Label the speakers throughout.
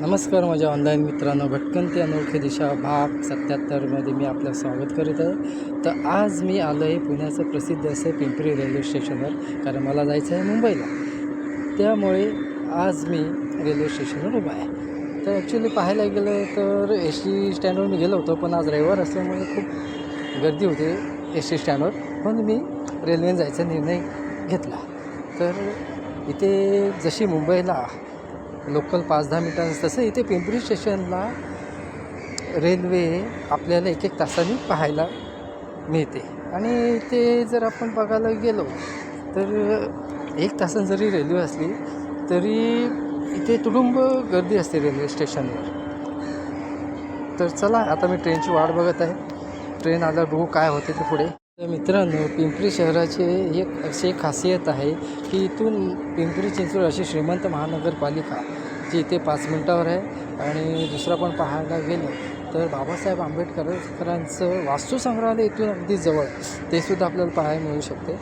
Speaker 1: नमस्कार माझ्या ऑनलाईन मित्रांनो भटकन ते अनोळखी दिशा भाग सत्याहत्तरमध्ये मी आपलं स्वागत करीत आहे. तर आज मी आलो आहे पुण्याचं प्रसिद्ध असं पिंपरी रेल्वे स्टेशनवर कारण मला जायचं आहे मुंबईला. त्यामुळे आज मी रेल्वे स्टेशनवर उभा आहे. तर ॲक्च्युली पाहायला गेलं तर एस टी स्टँडवर मी गेलो होतो पण आज रविवार असल्यामुळे खूप गर्दी होती एस टी स्टँडवर म्हणून मी रेल्वेने जायचा निर्णय घेतला. तर इथे जशी मुंबईला लोकल पाच दहा मिनिटांचं तसं इथे पिंपरी स्टेशनला रेल्वे आपल्याला एक एक तासाने पाहायला मिळते. आणि ते जर आपण बघायला गेलो तर एक तासां जरी रेल्वे असली तरी इथे तुडुंब गर्दी असते रेल्वे स्टेशनवर. तर चला आता मी ट्रेनची वाट बघत आहे. ट्रेन आल्यावर बघू काय होते ते पुढे. तर मित्रांनो पिंपरी शहराचे एक अशी एक खासियत आहे की इथून पिंपरी चिंचवड अशी श्रीमंत महानगरपालिका जे इथे पाच मिनटावर आहे. आणि दुसरा पण पाहायला गेलं तर बाबासाहेब आंबेडकरांचं वास्तुसंग्रहालय इथून अगदी जवळ ते सुद्धा आपल्याला पाहायला मिळू शकते.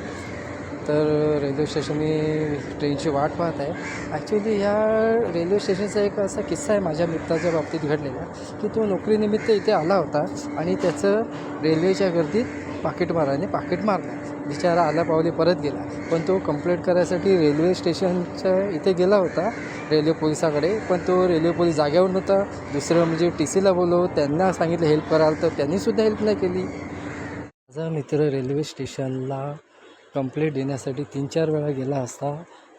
Speaker 1: तर रेल्वे स्टेशन मी ट्रेनची वाट पाहत आहे. ॲक्च्युली ह्या रेल्वे स्टेशनचा एक असा किस्सा आहे माझ्या मित्राच्या बाबतीत घडलेला की तो नोकरीनिमित्त इथे आला होता आणि त्याचं रेल्वेच्या गर्दीत पाकिटमाराने पाकिट मारलं. बिचारा आला पावले परत गेला. पण तो कंप्लेंट करायसाठी रेल्वे स्टेशनच्या इथे गेला होता रेल्वे पोलिसाकडे. पण तो रेल्वे पोलीस जाग्यावर नव्हता. दुसरं म्हणजे टी सीला बोलव त्यांना सांगितलं हेल्प कराल तर त्यांनीसुद्धा हेल्प नाही केली. माझा मित्र रेल्वे स्टेशनला कंप्लेंट देण्यासाठी तीन चार वेळा गेला असता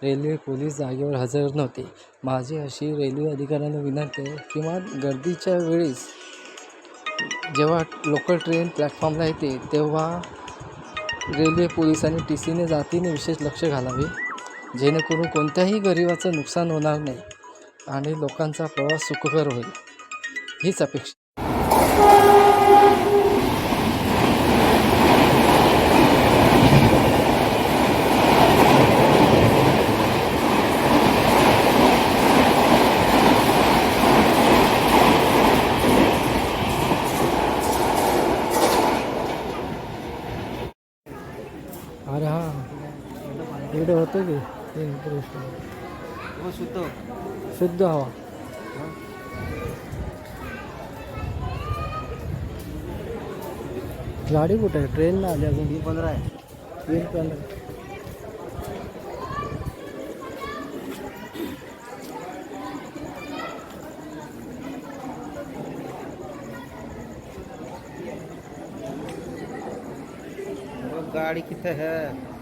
Speaker 1: रेल्वे पोलीस जागेवर हजर नव्हते. माझी अशी रेल्वे अधिकाऱ्यांना विनंती आहे किंवा गर्दीच्या वेळेस जेव्हा लोकल ट्रेन प्लॅटफॉर्मला येते तेव्हा रेल्वे पोलिसांनी टी सीने जातीने विशेष लक्ष घालावे. जेणेकरून कोणत्याही गरिबाचं नुकसान होणार नाही आणि लोकांचा प्रवास सुखकर होईल. हीच अपेक्षा. इकडे होतं की? प्रश्न.
Speaker 2: शुद्ध.
Speaker 1: शुद्ध हवा. गाडी कुठे आहे? ट्रेन ना आली अजून.
Speaker 2: पंधरा आहे. गाड़ी कितने है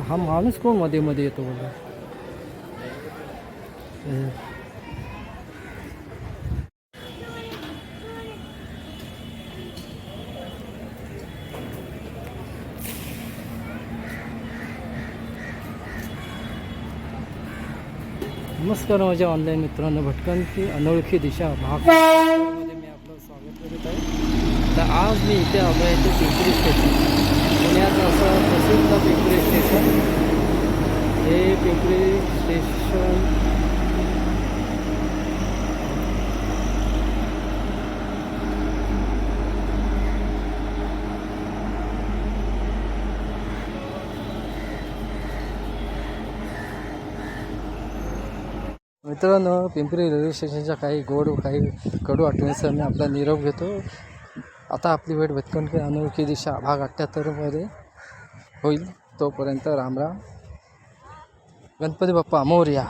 Speaker 1: हा माणूस कोणमध्ये मध्ये येतो बोला नमस्कार माझ्या ऑनलाईन मित्रांनो भटकंती अनोळखी दिशा भागमध्ये मी आपलं स्वागत करत आहे. तर आज मी इथे आलो आहे ते पिंपरी स्टेशन पुण्यात असं प्रसिद्ध पिंपरी स्टेशन. हे पिंपरी स्टेशन मित्रांनो पिंपरी रेल्वे स्टेशनच्या काही गोड काही कडू आठवणीसह मी आपला निरोप घेतो. आता आपली वेळ भटकन अनोळखी दिशा भाग अठ्ठ्याहत्तरमध्ये होईल. तोपर्यंत रामराम गणपती बाप्पा मोर्या.